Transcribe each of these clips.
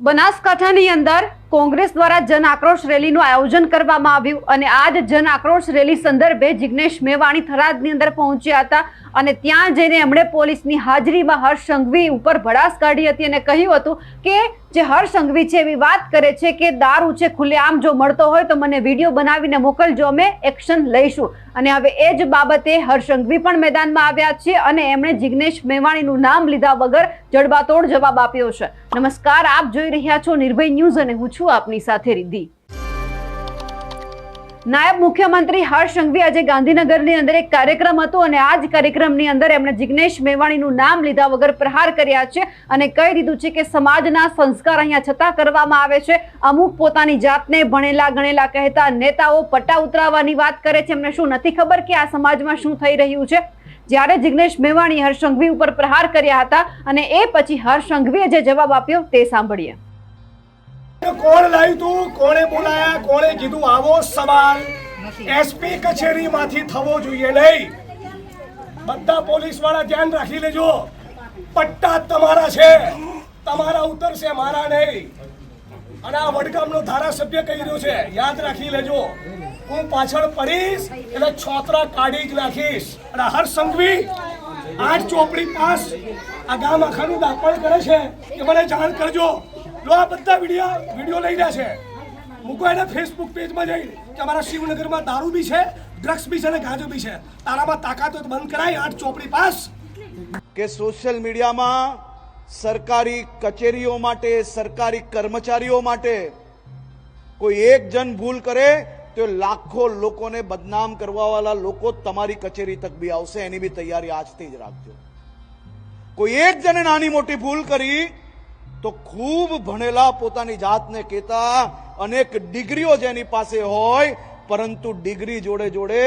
બનાસકાંઠાની અંદર કોંગ્રેસ દ્વારા જન આક્રોશ રેલીનું આયોજન કરવામાં આવ્યું અને આ જ જન આક્રોશ રેલી સંદર્ભે જિગ્નેશ મેવાણી થરાદની અંદર પહોંચ્યા હતા અને ત્યાં જઈને એમણે પોલીસની હાજરીમાં હર્ષ સંઘવી ઉપર ભડાસ કાઢી હતી અને કહ્યું હતું કે જે હર્ષ સંઘવી છે એવી વાત કરે છે કે દારૂ છે, ખુલ્લેઆમ જો મળતો હોય તો મને વીડિયો બનાવીને મોકલજો, અમે એક્શન લઈશું. અને હવે એ જ બાબતે હર્ષ સંઘવી પણ મેદાનમાં આવ્યા છે અને એમણે જિગ્નેશ મેવાણીનું નામ લીધા વગર જડબાતોડ જવાબ આપ્યો છે. નમસ્કાર, આપ જોઈ રહ્યા છો નિર્ભય ન્યૂઝ અને હું છું આપની સાથે રિદ્ધિ. નાયબ મુખ્યમંત્રી હર્ષ સંઘવી આજે ગાંધીનગરની અંદર એક કાર્યક્રમ હતો અને આ જ કાર્યક્રમની અંદર એમણે જિગ્નેશ મેવાણીનું નામ લીધા વગર પ્રહાર કર્યા છે અને કહી દીધું છે કે સમાજના સંસ્કાર અહીંયા છતાં કરવામાં આવે છે. અમુક પોતાની જાતને ભણેલા ગણેલા કહેતા નેતાઓ પટ્ટા ઉતરાવવાની વાત કરે છે. એમને શું નથી ખબર કે આ સમાજમાં શું થઈ રહ્યું છે? જ્યારે જિગ્નેશ મેવાણી હર્ષ સંઘવી ઉપર પ્રહાર કર્યા હતા અને એ પછી હર્ષ સંઘવીએ જે જવાબ આપ્યો તે સાંભળીએ. કોણ લાવ્યું તું? કોણે બોલાયા? કોણે કીધું આવો સવાલ. એસપી કચેરીમાંથી થવો જોઈએ નહીં. બધા પોલીસવાળા ધ્યાન રાખી લેજો. પટ્ટા તમારા છે. તમારા ઉતરશે મારા નહીં. અને આ વડગામનો ધારાસભ્ય કહી રહ્યો છે યાદ રાખી લેજો. હું પાછળ પડીશ એટલે છોતરા કાઢી જ નાખીશ. અને હર સંઘવી આઠ ચોપડી પાસ આ ગામ આખાનું દાપણ કરે છે. એ મને જાણ કરજો. લો આ બધા વીડિયો વીડિયો લઈ રહ્યા છે. મૂકો એને ફેસબુક પેજમાં જઈ. કે અમારા શિવનગરમાં દારૂ બી છે ડ્રગ્સ બી છે અને ગાંજો બી છે. તારામાં તાકાત બંધ કરાય, આઠ ચોપડી પાસ. કે સોશિયલ મીડિયામાં સરકારી કચેરીઓ માટે, સરકારી કર્મચારીઓ માટે કોઈ એક જણ ભૂલ કરે, તો લાખો લોકોને બદનામ કરવાવાળા લોકો તમારી કચેરી તક બી આવશે, એની બી તૈયારી આજથી જ રાખજો. કોઈ એક જણે નાની મોટી ભૂલ કરી તો ખૂબ ભણેલા પોતાની જાતને કહેતા અનેક ડિગ્રીઓ જેની પાસે હોય, પરંતુ ડિગ્રી જોડે જોડે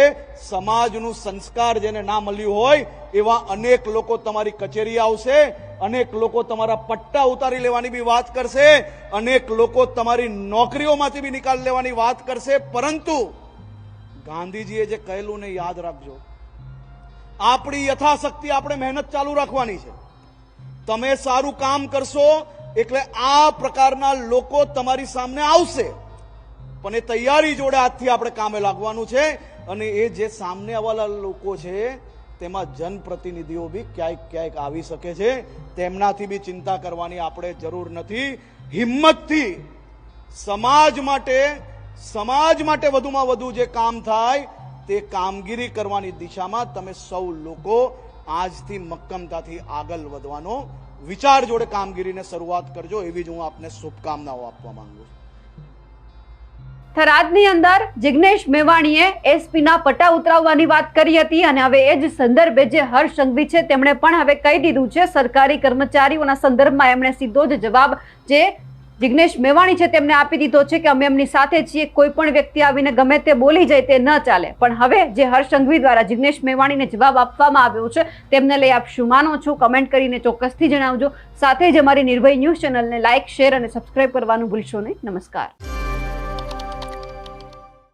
સમાજનું સંસ્કાર જેને ના મળ્યું હોય, એવા અનેક લોકો તમારી કચેરી આવશે, અનેક લોકો તમારા પટ્ટા ઉતારી લેવાની બી વાત કરશે, અનેક લોકો તમારી નોકરીઓમાંથી બી નિકાલ લેવાની વાત કરશે, પરંતુ ગાંધીજીએ જે કહેલું ને યાદ રાખજો, આપણી યથાશક્તિ આપણે મહેનત ચાલુ રાખવાની છે. તમે સારું કામ કરશો એટલે આ પ્રકારના લોકો તમારી સામે આવશે. પણ એ તૈયારી જોડે આજથી આપણે કામે લાગવાનું છે અને એ જે સામને આવેલા લોકો છે, તેમાં જનપ્રતિનિધિઓ બી ક્યાંક ક્યાંક આવી શકે છે. તેમનાથી બી ચિંતા કરવાની આપણે જરૂર નથી. હિંમતથી સમાજ માટે સમાજ માટે વધુમાં વધુ જે કામ થાય, તે કામગીરી કરવાની દિશામાં તમે સૌ લોકો આજથી મક્કમતાથી આગળ વધવાનો વિચાર જોડે કામગીરીને શરૂઆત કરજો, એવી જ હું આપને શુભકામનાઓ આપવા માંગુ છું. થરાદની અંદર જિગ્નેશ મેવાણીએ એસપીના પટ્ટા ઉતરાવવાની વાત કરી હતી અને હવે એ જ સંદર્ભે જે હર્ષ સંઘવી છે, તેમણે પણ હવે કહી દીધું છે, સરકારી કર્મચારીઓના સંદર્ભમાં એમણે સીધો જ જવાબ જે જિગ્નેશ મેવાણી છે, તેમને આપી દીધો છે કે અમે એમની સાથે છીએ, કોઈ પણ વ્યક્તિ આવીને ગમે તે બોલી જાય તે ન ચાલે. પણ હવે જે હર્ષ દ્વારા જિગ્નેશ મેવાણીને જવાબ આપવામાં આવ્યો છે, તેમને લઈ આપ શું માનો છો? કમેન્ટ કરીને ચોક્કસથી જણાવજો. સાથે જ અમારી નિર્ભય ન્યૂઝ ચેનલને લાઇક શેર અને સબસ્ક્રાઇબ કરવાનું ભૂલશો નહીં. નમસ્કાર.